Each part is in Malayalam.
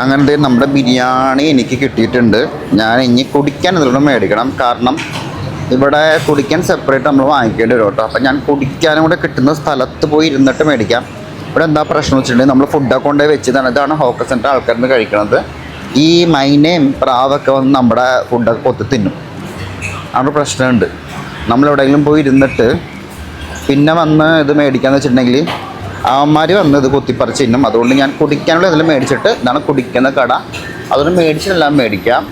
അങ്ങനത്തെ നമ്മുടെ ബിരിയാണി എനിക്ക് കിട്ടിയിട്ടുണ്ട്. ഞാൻ ഇനി കുടിക്കാൻ ഇതിലൂടെ മേടിക്കണം. കാരണം ഇവിടെ കുടിക്കാൻ സെപ്പറേറ്റ് നമ്മൾ വാങ്ങിക്കേണ്ടി വരും കേട്ടോ. അപ്പം ഞാൻ കുടിക്കാനും കൂടെ കിട്ടുന്ന സ്ഥലത്ത് പോയി ഇരുന്നിട്ട് മേടിക്കാം. ഇവിടെ എന്താ പ്രശ്നം വെച്ചിട്ടുണ്ടെങ്കിൽ നമ്മൾ ഫുഡൊക്കെ കൊണ്ടുപോയി വെച്ചതാണ്. ഇതാണ് ഹോക്കർ സെന്റർ ആൾക്കാരിൽ നിന്ന് കഴിക്കണത്. ഈ മൈനയും പ്രാവൊക്കെ വന്ന് നമ്മുടെ ഫുഡൊക്കെ കൊത്തി തിന്നും. അവിടെ പ്രശ്നമുണ്ട്. നമ്മൾ എവിടെയെങ്കിലും പോയി ഇരുന്നിട്ട് പിന്നെ വന്ന് ഇത് മേടിക്കാന്ന് വെച്ചിട്ടുണ്ടെങ്കിൽ അവന്മാർ വന്നത് കുത്തിപ്പറിച്ച് ഇന്നും അതുകൊണ്ട് ഞാൻ കുടിക്കാനുള്ള ഇതിൽ മേടിച്ചിട്ട് ഇതാണ് കുടിക്കുന്ന കട. അതുകൊണ്ട് മേടിച്ചിട്ടെല്ലാം മേടിക്കാം.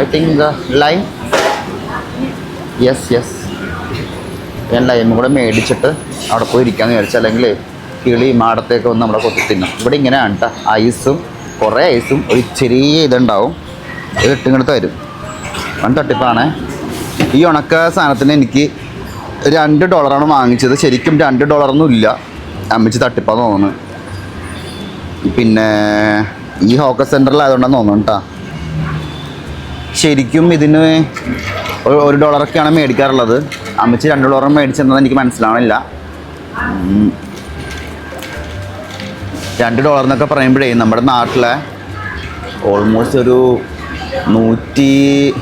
I think lime yes yes ഞാൻ ലൈമും കൂടെ മേടിച്ചിട്ട് അവിടെ പോയി ഇരിക്കാമെന്ന് വിചാരിച്ചു. അല്ലെങ്കിൽ കിളി മാടത്തേക്ക് വന്ന് നമ്മളെ കൊത്തി തിന്നും. ഇവിടെ ഇങ്ങനെയാണ് കേട്ടോ ഐസും കുറേ ഐസും ഒരു ചെറിയ ഇതുണ്ടാവും. ഇത് ഇട്ടിങ്ങോട്ട് തരും. വൺ തട്ടിപ്പാണേ. ഈ ഉണക്ക സാധനത്തിന് എനിക്ക് രണ്ട് ഡോളറാണ് വാങ്ങിച്ചത്. ശരിക്കും രണ്ട് ഡോളറൊന്നും ഇല്ല. അമ്മച്ച് തട്ടിപ്പാന്ന് തോന്നുന്നു. പിന്നെ ഈ ഹോക്കർ സെന്ററിലായതുകൊണ്ടാണ് തോന്നുന്നു കേട്ടോ. ശരിക്കും ഇതിന് ഒരു- ഡോളറൊക്കെയാണ് മേടിക്കാറുള്ളത്. അമ്മച്ച് രണ്ട് ഡോളർ മേടിച്ചെന്നത് എനിക്ക് മനസ്സിലാവണില്ല. രണ്ട് ഡോളർ എന്നൊക്കെ പറയുമ്പോഴേ നമ്മുടെ നാട്ടിലെ ഓൾമോസ്റ്റ് ഒരു നൂറ്റി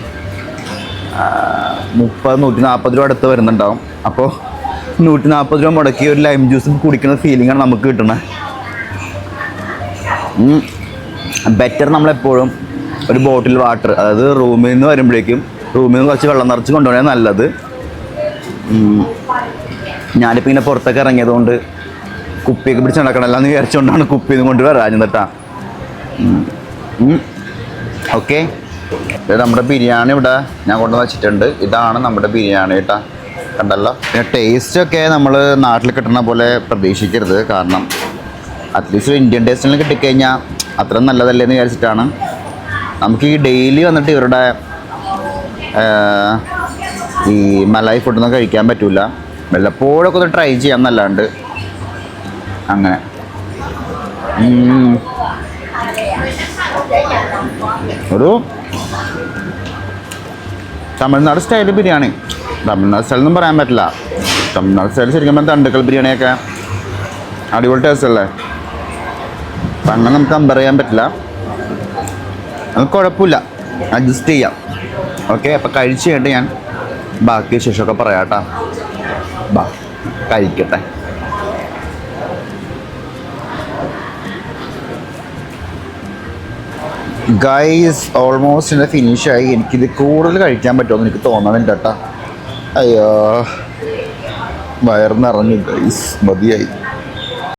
മുപ്പത് നൂറ്റി നാൽപ്പത് രൂപ അടുത്ത് വരുന്നുണ്ടാവും. അപ്പോൾ നൂറ്റി നാൽപ്പത് രൂപ മുടക്കി ഒരു ലൈം ജ്യൂസ് കുടിക്കുന്ന ഫീലിംഗാണ് നമുക്ക് കിട്ടുന്നത് ബെറ്റർ നമ്മളെപ്പോഴും ഒരു ബോട്ടിൽ വാട്ടർ അതായത് റൂമിൽ നിന്ന് വരുമ്പോഴേക്കും റൂമിൽ നിന്ന് കുറച്ച് വെള്ളം നിറച്ച് കൊണ്ടുപോകണേ നല്ലത്. ഞാനിപ്പോൾ ഇങ്ങനെ പുറത്തൊക്കെ ഇറങ്ങിയതുകൊണ്ട് കുപ്പിയൊക്കെ പിടിച്ച് നടക്കണമല്ലോ എന്ന് വിചാരിച്ചുകൊണ്ടാണ് കുപ്പി ഇതും കൊണ്ട് വരാഞ്ഞത് കേട്ടാ ഓക്കെ ഇത് നമ്മുടെ ബിരിയാണി ഇവിടെ ഞാൻ കൊണ്ട് വച്ചിട്ടുണ്ട്. ഇതാണ് നമ്മുടെ ബിരിയാണി കേട്ടാ. കണ്ടല്ലോ? പിന്നെ ടേസ്റ്റ് ഒക്കെ നമ്മൾ നാട്ടിൽ കിട്ടുന്ന പോലെ പ്രതീക്ഷിക്കരുത്. കാരണം അറ്റ്ലീസ്റ്റ് ഒരു ഇന്ത്യൻ ടേസ്റ്റിൽ കിട്ടിക്കഴിഞ്ഞാൽ അത്ര നല്ലതല്ലേ എന്ന് വിചാരിച്ചിട്ടാണ്. നമുക്ക് ഈ ഡെയിലി വന്നിട്ട് ഇവരുടെ ഈ മലായി ഫുഡൊന്നും കഴിക്കാൻ പറ്റില്ല വല്ലപ്പോഴൊക്കെ ഒന്ന് ട്രൈ ചെയ്യാം എന്നല്ലാണ്ട്. അങ്ങനെ. ഒരു തമിഴ്നാട് സ്റ്റൈൽ ബിരിയാണി. തമിഴ്നാട് സ്റ്റൈൽ ഒന്നും പറയാൻ പറ്റില്ല. തമിഴ്നാട് സ്റ്റൈൽ ശരിക്കും പറഞ്ഞാൽ തണ്ടുക്കൽ ബിരിയാണിയൊക്കെ. അടിപൊളി ടേസ്റ്റ് അല്ലേ? അപ്പം അങ്ങനെ നമുക്ക് കമ്പയർ ചെയ്യാൻ പറ്റില്ല. അത് കുഴപ്പമില്ല. അഡ്ജസ്റ്റ് ചെയ്യാം. ഓക്കെ അപ്പം കഴിച്ച് കഴിഞ്ഞിട്ട് ഞാൻ ബാക്കി ശേഷമൊക്കെ പറയാം കേട്ടോ. ബാ കഴിക്കട്ടെ. ഗൈസ് ഓൾമോസ്റ്റ് എന്റെ ഫിനിഷായി എനിക്കിത് കൂടുതൽ കഴിക്കാൻ പറ്റുമെന്ന് എനിക്ക് തോന്നുന്നുണ്ട് കേട്ടോ അയ്യോ. വയറ് നിറഞ്ഞു ഗൈസ് മതിയായി.